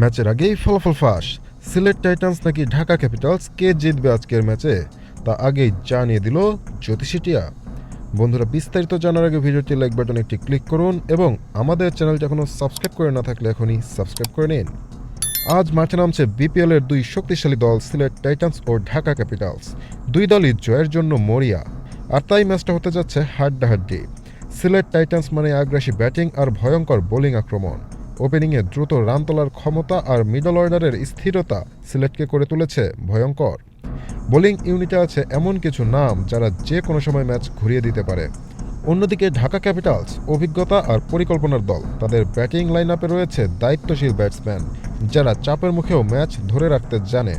ম্যাচের আগেই ফলাফল ফাঁস। সিলেট টাইটান্স নাকি ঢাকা ক্যাপিটালস কে জিতবে আজকের ম্যাচে, তা আগেই জানিয়ে দিল জ্যোতিষিটিয়া বন্ধুরা, বিস্তারিত জানার আগে ভিডিওটি লাইক বাটন একটি ক্লিক করুন এবং আমাদের চ্যানেলটি এখনও সাবস্ক্রাইব করে না থাকলে এখনই সাবস্ক্রাইব করে নিন। আজ মাঠে নামছে বিপিএল এর দুই শক্তিশালী দল সিলেট টাইটান্স ও ঢাকা ক্যাপিটালস। দুই দলই জয়ের জন্য মরিয়া। আর তাই ম্যাচটা হতে যাচ্ছে হাড্ডাহাড্ডি। সিলেট টাইটান্স মানে আগ্রাসী ব্যাটিং আর ভয়ঙ্কর বোলিং আক্রমণ। ওপেনিংয়ে দ্রুত রান তোলার ক্ষমতা আর মিডল অর্ডারের স্থিরতা সিলেটকে করে তুলেছে ভয়ঙ্কর। বোলিং ইউনিটে আছে এমন কিছু নাম যারা যে কোনো সময় ম্যাচ ঘুরিয়ে দিতে পারে। অন্যদিকে ঢাকা ক্যাপিটালস অভিজ্ঞতা আর পরিকল্পনার দল, তাদের ব্যাটিং লাইন আপে রয়েছে দায়িত্বশীল ব্যাটসম্যান যারা চাপের মুখেও ম্যাচ ধরে রাখতে জানে।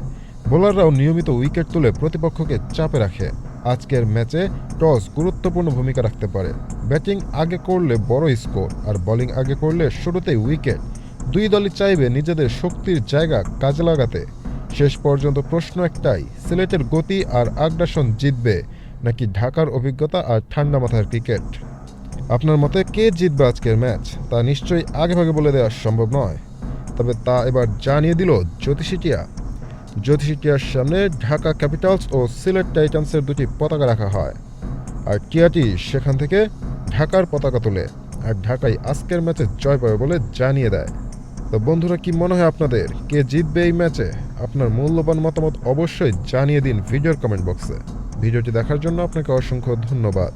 বোলাররাও নিয়মিত উইকেট তুলে প্রতিপক্ষকে চাপে রাখে। আজকের ম্যাচে টস গুরুত্বপূর্ণ ভূমিকা রাখতে পারে। ব্যাটিং আগে করলে বড় স্কোর আর বোলিং আগে করলে শুরুতেই উইকেট। দুই দলই চাইবে নিজেদের শক্তির জায়গা কাজে লাগাতে। শেষ পর্যন্ত প্রশ্ন একটাই, সিলেটের গতি আর আগ্রাসন জিতবে নাকি ঢাকার অভিজ্ঞতা আর ঠান্ডা মাথার ক্রিকেট? আপনার মতে কে জিতবে আজকের ম্যাচ? তা নিশ্চয়ই আগেভাগে বলে দেওয়া সম্ভব নয়। তবে তা এবার জানিয়ে দিল জ্যোতিষিটিয়া জ্যোতিষিটিয়ার সামনে ঢাকা ক্যাপিটালস ও সিলেট টাইটান্সের দুটি পতাকা রাখা হয়। আর টিয়াটি সেখান থেকে ঢাকার পতাকা তোলে আর ঢাকাই আজকের ম্যাচে জয় পাবে বলে জানিয়ে দেয়। তো বন্ধুরা, কি মনে হয় আপনাদের? কে জিতবে এই ম্যাচে? আপনার মূল্যবান মতামত অবশ্যই জানিয়ে দিন ভিডিওর কমেন্ট বক্সে। ভিডিওটি দেখার জন্য আপনাকে অসংখ্য ধন্যবাদ।